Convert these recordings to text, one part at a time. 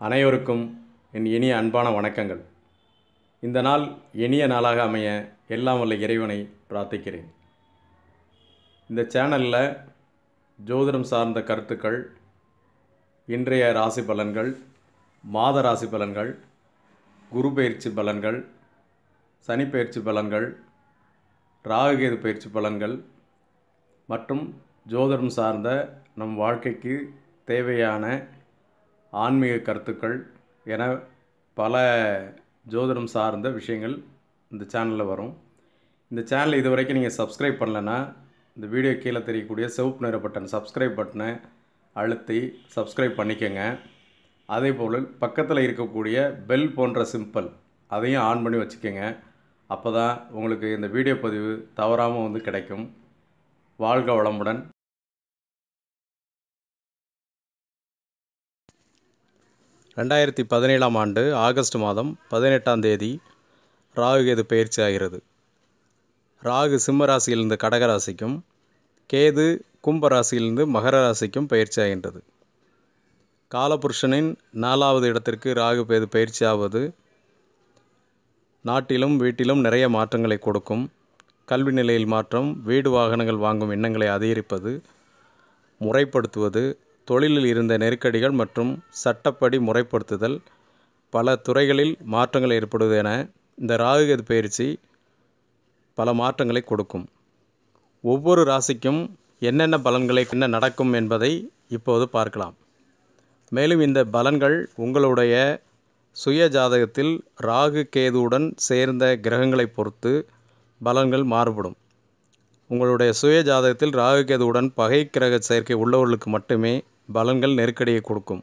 அனைவருக்கும் என் இனிய அன்பான வணக்கங்கள். இந்த நாள் இனிய நாளாக அமைய எல்லாம் வல்ல இறைவனை பிரார்த்திக்கிறேன். இந்த சேனலில் ஜோதிடம் சார்ந்த கருத்துக்கள் இன்றைய ராசி பலன்கள் மாத ராசி பலன்கள் குரு பயிற்சி பலன்கள் சனி பயிற்சி பலன்கள் ராகுகேது பயிற்சி பலன்கள் மற்றும் ஜோதிடம் சார்ந்த நம் வாழ்க்கைக்கு தேவையான ஆன்மீக கருத்துக்கள் என பல ஜோதிடம் சார்ந்த விஷயங்கள் இந்த சேனலில் வரும். இந்த சேனலை இது வரைக்கும் நீங்கள் சப்ஸ்கிரைப் பண்ணலைன்னா இந்த வீடியோ கீழே தெரியக்கூடிய சிவப்பு நிற பட்டன் சப்ஸ்கிரைப் பட்டனை அழுத்தி சப்ஸ்கிரைப் பண்ணிக்கோங்க. அதே போல் பக்கத்தில் இருக்கக்கூடிய பெல் போன்ற சிம்பிள் அதையும் ஆன் பண்ணி வச்சுக்கோங்க. அப்போ தான் உங்களுக்கு இந்த வீடியோ பதிவு தவறாமல் வந்து கிடைக்கும். வாழ்க வளமுடன். ரெண்டாயிரத்தி பதினேழாம் ஆண்டு ஆகஸ்ட் மாதம் பதினெட்டாம் தேதி ராகு கேது பயிற்சி ஆகிறது ராகு சிம்ம ராசியிலிருந்து கடக ராசிக்கும் கேது கும்ப ராசியிலிருந்து மகர ராசிக்கும் பயிற்சி ஆகின்றது காலபுருஷனின் நாலாவது இடத்திற்கு ராகு பேது பயிற்சி ஆவது நாட்டிலும் வீட்டிலும் நிறைய மாற்றங்களை கொடுக்கும். கல்வி நிலையில் மாற்றம் வீடு வாகனங்கள் வாங்கும் எண்ணங்களை அதிகரிப்பது முறைப்படுத்துவது தொழிலில் இருந்த நெருக்கடிகள் மற்றும் சட்டப்படி முறைப்படுத்துதல் பல துறைகளில் மாற்றங்கள் ஏற்படுவது என இந்த ராகுகேது பயிற்சி பல மாற்றங்களை கொடுக்கும். ஒவ்வொரு ராசிக்கும் என்னென்ன பலன்களை என்ன நடக்கும் என்பதை இப்போது பார்க்கலாம். மேலும் இந்த பலன்கள் உங்களுடைய சுய ஜாதகத்தில் ராகு கேதுவுடன் சேர்ந்த கிரகங்களை பொறுத்து பலன்கள் மாறுபடும். உங்களுடைய சுய ஜாதகத்தில் ராகு கேதுவுடன் பகை கிரக சேர்க்கை உள்ளவர்களுக்கு மட்டுமே பலன்கள் நெருக்கடியை கொடுக்கும்.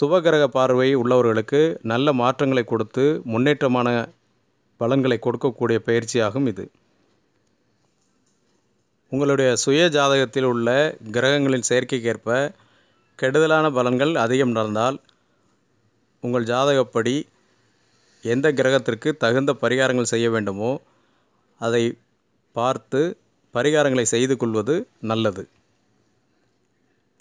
சுபகிரக பார்வை உள்ளவர்களுக்கு நல்ல மாற்றங்களை கொடுத்து முன்னேற்றமான பலன்களை கொடுக்கக்கூடிய பயிற்சியாகும் இது. உங்களுடைய சுய ஜாதகத்தில் உள்ள கிரகங்களின் சேர்க்கைக்கேற்ப கெடுதலான பலன்கள் அதிகம் நடந்தால் உங்கள் ஜாதகப்படி எந்த கிரகத்திற்கு தகுந்த பரிகாரங்கள் செய்ய வேண்டுமோ அதை பார்த்து பரிகாரங்களை செய்து கொள்வது நல்லது.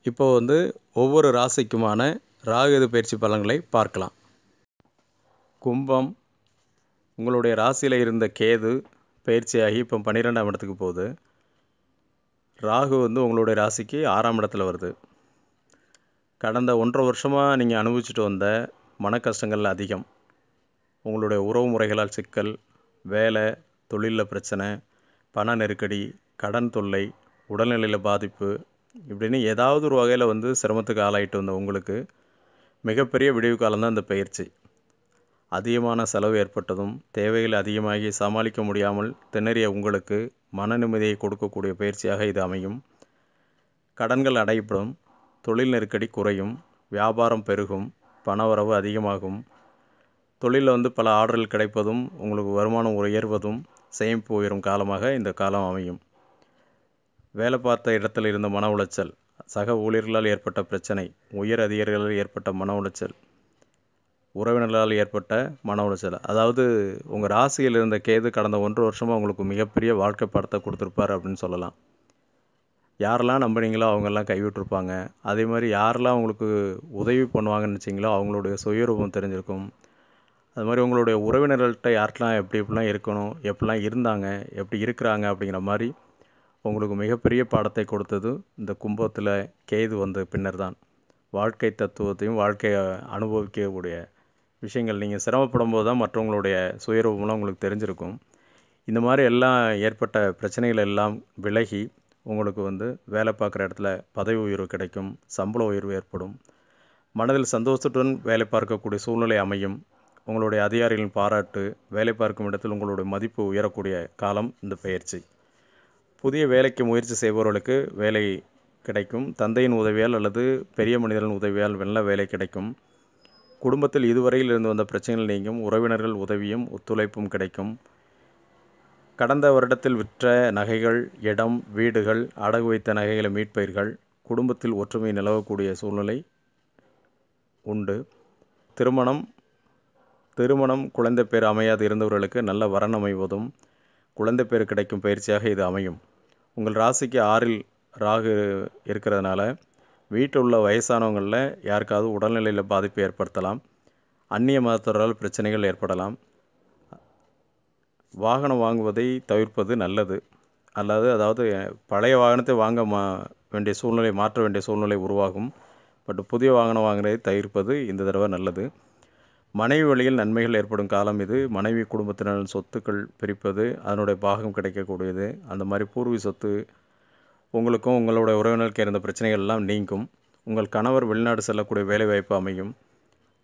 இப்போ வந்து ஒவ்வொரு ராசிக்குமான ராகுது பயிற்சி பலன்களை பார்க்கலாம். கும்பம் உங்களுடைய ராசியில் இருந்த கேது பயிற்சியாகி இப்போ பன்னிரெண்டாம் இடத்துக்கு போகுது. ராகு வந்து உங்களுடைய ராசிக்கு ஆறாம் இடத்துல வருது. கடந்த ஒன்றரை வருஷமாக நீங்கள் அனுபவிச்சுட்டு வந்த மன கஷ்டங்கள் அதிகம். உங்களுடைய உறவு முறைகளால் சிக்கல் வேலை தொழிலில் பிரச்சனை பண நெருக்கடி கடன் தொல்லை உடல்நிலையில் பாதிப்பு இப்படின்னு ஏதாவது ஒரு வகையில் வந்து சிரமத்துக்கு ஆளாயிட்டு வந்த உங்களுக்கு மிகப்பெரிய விடிவு காலம்தான் இந்த பயிற்சி. அதிகமான செலவு ஏற்பட்டதும் தேவைகள் அதிகமாகி சமாளிக்க முடியாமல் திணறிய உங்களுக்கு மன நிம்மதியை கொடுக்கக்கூடிய பயிற்சியாக இது அமையும். கடன்கள் அடையப்படும் தொழில் நெருக்கடி குறையும் வியாபாரம் பெருகும் பணவரவு அதிகமாகும். தொழிலில் வந்து பல ஆர்டர்கள் கிடைப்பதும் உங்களுக்கு வருமானம் உயர்வதும் சேமிப்பு உயரும் காலமாக இந்த காலம் அமையும். வேலை பார்த்த இடத்தில் இருந்த மன உளைச்சல் சக ஊழியர்களால் ஏற்பட்ட பிரச்சனை உயர் அதிகாரிகளால் ஏற்பட்ட மன உளைச்சல் உறவினர்களால் ஏற்பட்ட மன உளைச்சல். அதாவது உங்கள் ராசியில் இருந்த கேது கடந்த ஒன்று வருஷமாக உங்களுக்கு மிகப்பெரிய வாழ்க்கை படத்தை கொடுத்துருப்பார் அப்படின்னு சொல்லலாம். யாரெல்லாம் நம்புனீங்களோ அவங்கெல்லாம் கைவிட்டிருப்பாங்க. அதே மாதிரி யாரெல்லாம் உங்களுக்கு உதவி பண்ணுவாங்கன்னு நினச்சிங்களோ அவங்களுடைய சுயரூபம் தெரிஞ்சிருக்கும். அது மாதிரி உங்களுடைய உறவினர்கள்ட்ட யார்ட்டெலாம் எப்படி எப்படிலாம் இருக்கணும் எப்படிலாம் இருந்தாங்க எப்படி இருக்கிறாங்க அப்படிங்கிற மாதிரி உங்களுக்கு மிகப்பெரிய பாடத்தை கொடுத்தது இந்த கும்பத்தில் கேது வந்த பின்னர் தான் வாழ்க்கை தத்துவத்தையும் வாழ்க்கையை அனுபவிக்கக்கூடிய விஷயங்கள். நீங்கள் சிரமப்படும் போது தான் மற்றவங்களுடைய சுயரூபம்லாம் உங்களுக்கு தெரிஞ்சிருக்கும். இந்த மாதிரி எல்லாம் ஏற்பட்ட பிரச்சனைகள் எல்லாம் விலகி உங்களுக்கு வந்து வேலை பார்க்குற இடத்துல பதவி உயர்வு கிடைக்கும் சம்பள உயர்வு ஏற்படும். மனதில் சந்தோஷத்துடன் வேலை பார்க்கக்கூடிய சூழ்நிலை அமையும். உங்களுடைய அதிகாரிகளின் பாராட்டு வேலை பார்க்கும் இடத்தில் உங்களுடைய மதிப்பு உயரக்கூடிய காலம் இந்த பயிற்சி. புதிய வேலைக்கு முயற்சி செய்பவர்களுக்கு வேலை கிடைக்கும். தந்தையின் உதவியால் அல்லது பெரிய மனிதரின் உதவியால் நல்ல வேலை கிடைக்கும். குடும்பத்தில் இதுவரையில் இருந்து வந்த பிரச்சனைகள் நீங்கும். உறவினர்கள் உதவியும் ஒத்துழைப்பும் கிடைக்கும். கடந்த வருடத்தில் விற்ற நகைகள் இடம் வீடுகள் அடகு வைத்த நகைகளை மீட்பீர்கள். குடும்பத்தில் ஒற்றுமை நிலவக்கூடிய சூழ்நிலை உண்டு. திருமணம் திருமணம் குழந்தை பேர் அமையாது இருந்தவர்களுக்கு நல்ல வரன் அமைவதும் குழந்தை பேர் கிடைக்கும் பயிற்சியாக இது அமையும். உங்கள் ராசிக்கு ஆறில் ராகு இருக்கிறதுனால வீட்டில் உள்ள வயசானவங்களில் யாருக்காவது உடல்நிலையில் பாதிப்பு ஏற்படுத்தலாம். அந்நிய மதத்தவரால் பிரச்சனைகள் ஏற்படலாம். வாகனம் வாங்குவதை தவிர்ப்பது நல்லது. அல்லது அதாவது பழைய வாகனத்தை வாங்க மா வேண்டிய சூழ்நிலை மாற்ற வேண்டிய சூழ்நிலை உருவாகும். பட் புதிய வாகனம் வாங்குறதை தவிர்ப்பது இந்த தடவை நல்லது. மனைவி வழியில் நன்மைகள் ஏற்படும் காலம் இது. மனைவி குடும்பத்தினர் சொத்துக்கள் பிரிப்பது அதனுடைய பாகம் கிடைக்கக்கூடியது. அந்த மாதிரி பூர்வீக சொத்து உங்களுக்கும் உங்களுடைய உறவினருக்கு இருந்த பிரச்சனைகள் எல்லாம் நீங்கும். உங்கள் கணவர் வெளிநாடு செல்லக்கூடிய வேலைவாய்ப்பு அமையும்.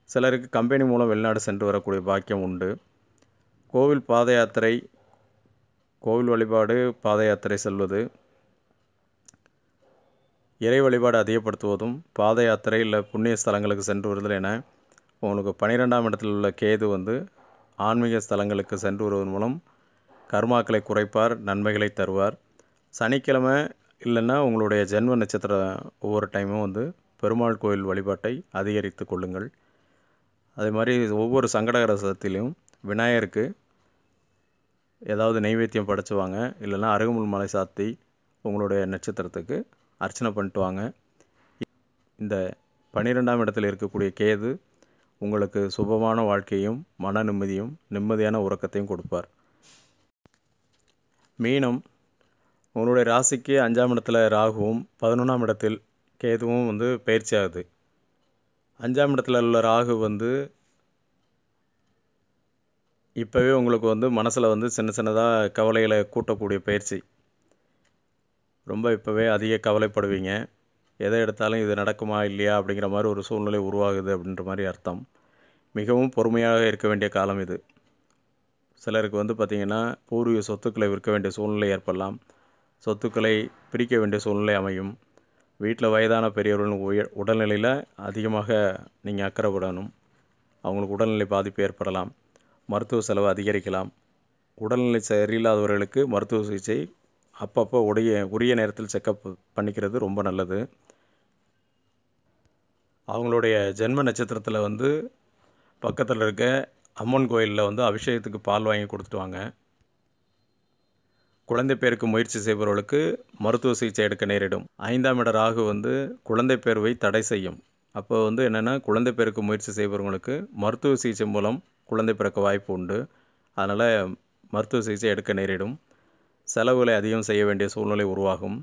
சிலருக்கு கம்பெனி மூலம் வெளிநாடு சென்று வரக்கூடிய பாக்கியம் உண்டு. கோவில் பாத யாத்திரை கோவில் வழிபாடு பாத யாத்திரை செல்வது இறை வழிபாடு அதிகப்படுத்துவதும் பாத யாத்திரை இல்லை புண்ணிய ஸ்தலங்களுக்கு சென்று வருதல் என உங்களுக்கு பன்னிரெண்டாம் இடத்தில் உள்ள கேது வந்து ஆன்மீக ஸ்தலங்களுக்கு சென்று வருவதன் மூலம் கர்மாக்களை குறைப்பார் நன்மைகளை தருவார். சனிக்கிழமை இல்லைன்னா உங்களுடைய ஜென்ம நட்சத்திரம் ஒவ்வொரு டைமும் வந்து பெருமாள் கோயில் வழிபாட்டை அதிகரித்து கொள்ளுங்கள். அதே மாதிரி ஒவ்வொரு சங்கடகர சதுர்த்திலையும் விநாயகருக்கு ஏதாவது நைவேத்தியம் படைச்சுவாங்க இல்லைன்னா அருகமுள் மலை சாத்தி உங்களுடைய நட்சத்திரத்துக்கு அர்ச்சனை பண்ணிட்டு வாங்க. இந்த பன்னிரெண்டாம் இடத்தில் இருக்கக்கூடிய கேது உங்களுக்கு சுபமான வாழ்க்கையும் மன நிம்மதியும் நிம்மதியான உறக்கத்தையும் கொடுப்பார். மீனம் உங்களுடைய ராசிக்கு அஞ்சாம் இடத்துல ராகுவும் பதினொன்றாம் இடத்தில் கேதுவும் வந்து பயிற்சி ஆகுது அஞ்சாம் இடத்துல உள்ள ராகு வந்து இப்போவே உங்களுக்கு வந்து மனசில் வந்து சின்ன சின்னதாக கவலைகளை கூட்டக்கூடிய பயிற்சி. ரொம்ப இப்போவே அதிக கவலைப்படுவீங்க. எதை எடுத்தாலும் இது நடக்குமா இல்லையா அப்படிங்கிற மாதிரி ஒரு சூழ்நிலை உருவாகுது அப்படின்ற மாதிரி அர்த்தம். மிகவும் பொறுமையாக இருக்க வேண்டிய காலம் இது. சிலருக்கு வந்து பார்த்திங்கன்னா பூர்வீக சொத்துக்களை விற்க வேண்டிய சூழ்நிலை ஏற்படலாம். சொத்துக்களை பிரிக்க வேண்டிய சூழ்நிலை அமையும். வீட்டில் வயதான பெரியவர்களின் உய உடல்நிலையில் அதிகமாக நீங்கள் அக்கறைப்படணும் அவங்களுக்கு உடல்நிலை பாதிப்பு ஏற்படலாம். மருத்துவ செலவு அதிகரிக்கலாம். உடல்நிலை சரியில்லாதவர்களுக்கு மருத்துவ சிகிச்சை அப்பப்போ உடைய உரிய நேரத்தில் செக்கப் பண்ணிக்கிறது ரொம்ப நல்லது. அவங்களுடைய ஜென்ம நட்சத்திரத்தில் வந்து பக்கத்தில் இருக்க அம்மன் கோயிலில் வந்து அபிஷேகத்துக்கு பால் வாங்கி கொடுத்துட்டு வாங்க. குழந்தை பேருக்கு முயற்சி செய்பவர்களுக்கு மருத்துவ சிகிச்சை எடுக்க நேரிடும். ஐந்தாம் இட ராகு வந்து குழந்தை பேர்வை தடை செய்யும். அப்போ வந்து என்னென்னா குழந்தை பேருக்கு முயற்சி செய்பவர்களுக்கு மருத்துவ சிகிச்சை மூலம் குழந்தை பிறக்க வாய்ப்பு உண்டு. அதனால் மருத்துவ சிகிச்சை எடுக்க நேரிடும். செலவுகளை அதிகம் செய்ய வேண்டிய சூழ்நிலை உருவாகும்.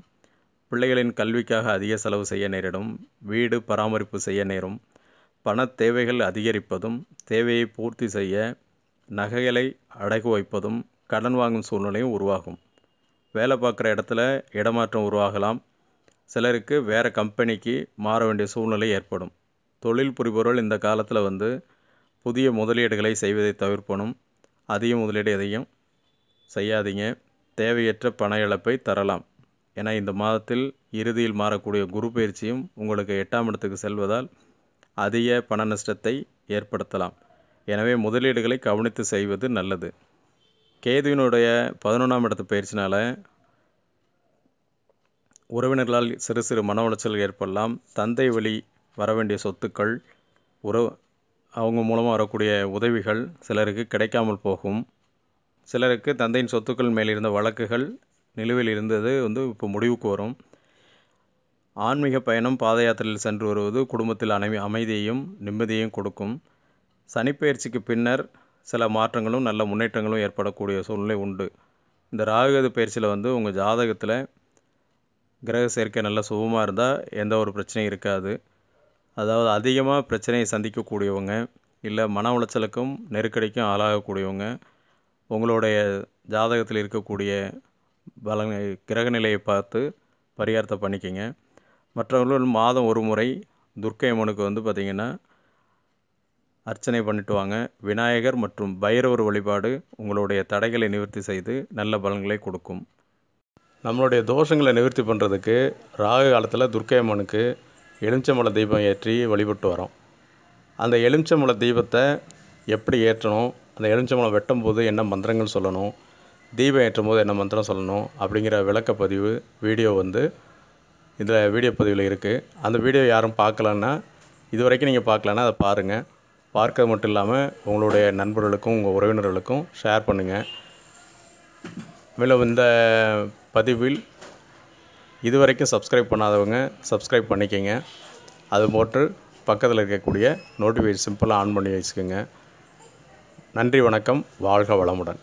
பிள்ளைகளின் கல்விக்காக அதிக செலவு செய்ய நேரிடும் வீடு பராமரிப்பு செய்ய நேரும் பண தேவைகள் அதிகரிப்பதும் தேவையை பூர்த்தி செய்ய நகைகளை அடகு வைப்பதும் கடன் வாங்கும் சூழ்நிலையும் உருவாகும். வேலை பார்க்குற இடத்துல இடமாற்றம் உருவாகலாம். சிலருக்கு வேறு கம்பெனிக்கு மாற வேண்டிய சூழ்நிலை ஏற்படும். தொழில் புரிபவர்கள் இந்த காலத்தில் வந்து புதிய முதலீடுகளை செய்வதை தவிர்ப்பணும். அதிக முதலீடு எதையும் செய்யாதீங்க. தேவையற்ற பண இழப்பை தரலாம். ஏன்னா இந்த மாதத்தில் இறுதியில் மாறக்கூடிய குரு பயிற்சியும் உங்களுக்கு எட்டாம் இடத்துக்கு செல்வதால் அதிக பண நஷ்டத்தை ஏற்படுத்தலாம். எனவே முதலீடுகளை கவனித்து செய்வது நல்லது. கேதுவினுடைய பதினொன்றாம் இடத்து பயிற்சினால் உறவினர்களால் சிறு சிறு மன உளைச்சல் ஏற்படலாம். தந்தை வழி வர வேண்டிய சொத்துக்கள் உறவு அவங்க மூலமாக வரக்கூடிய உதவிகள் சிலருக்கு கிடைக்காமல் போகும். சிலருக்கு தந்தையின் சொத்துக்கள் மேல் இருந்த வழக்குகள் நிலுவையில் இருந்தது வந்து இப்போ முடிவுக்கு வரும். ஆன்மீக பயணம் பாத யாத்திரையில் சென்று வருவது குடும்பத்தில் அனை அமைதியையும் நிம்மதியையும் கொடுக்கும். சனிப்பயிற்சிக்கு பின்னர் சில மாற்றங்களும் நல்ல முன்னேற்றங்களும் ஏற்படக்கூடிய சூழ்நிலை உண்டு. இந்த ராகுகது பயிற்சியில் வந்து உங்கள் ஜாதகத்தில் கிரக சேர்க்கை நல்ல சுபமாக இருந்தால் எந்த ஒரு பிரச்சனையும் இருக்காது. அதாவது அதிகமாக பிரச்சனையை சந்திக்கக்கூடியவங்க இல்லை மன உளைச்சலுக்கும் நெருக்கடிக்கும் ஆளாகக்கூடியவங்க உங்களுடைய ஜாதகத்தில் இருக்கக்கூடிய பல கிரக நிலையை பார்த்து பரிகாரத்தை பண்ணிக்கங்க. மற்றவர்கள் மாதம் ஒரு முறை துர்க்கை அம்மனுக்கு வந்து பார்த்திங்கன்னா அர்ச்சனை பண்ணிட்டு வாங்க. விநாயகர் மற்றும் பைரவர் வழிபாடு உங்களுடைய தடைகளை நிவர்த்தி செய்து நல்ல பலன்களை கொடுக்கும். நம்மளுடைய தோஷங்களை நிவர்த்தி பண்ணுறதுக்கு ராகு காலத்தில் துர்க்கை அம்மனுக்கு எலுமிச்சம்பழ தீபம் ஏற்றி வழிபட்டு வரோம். அந்த எலுமிச்சம்பழ தீபத்தை எப்படி ஏற்றணும்? அந்த எலுமிச்சம்பழம் வெட்டும் போது என்ன மந்திரங்கள் சொல்லணும்? தீபம் ஏற்றும் போது என்ன மந்திரம் சொல்லணும் அப்படிங்கிற விளக்கப்பதிவு வீடியோ வந்து இதில் வீடியோ பதிவில் இருக்குது அந்த வீடியோ யாரும் பார்க்கலன்னா இது வரைக்கும் நீங்கள் பார்க்கலன்னா அதை பாருங்கள் பார்க்கறது மட்டும் இல்லாமல் உங்களுடைய நண்பர்களுக்கும் உங்கள் உறவினர்களுக்கும் ஷேர் பண்ணுங்கள் மேலும் இந்த பதிவில் இது வரைக்கும் சப்ஸ்கிரைப் பண்ணாதவங்க சப்ஸ்கிரைப் பண்ணிக்கங்க. அது போட்டு பக்கத்தில் இருக்கக்கூடிய நோட்டிஃபிகேஷன் சிம்பிளாக ஆன் பண்ணி வச்சுக்கோங்க. நன்றி வணக்கம். வாழ்க வளமுடன்.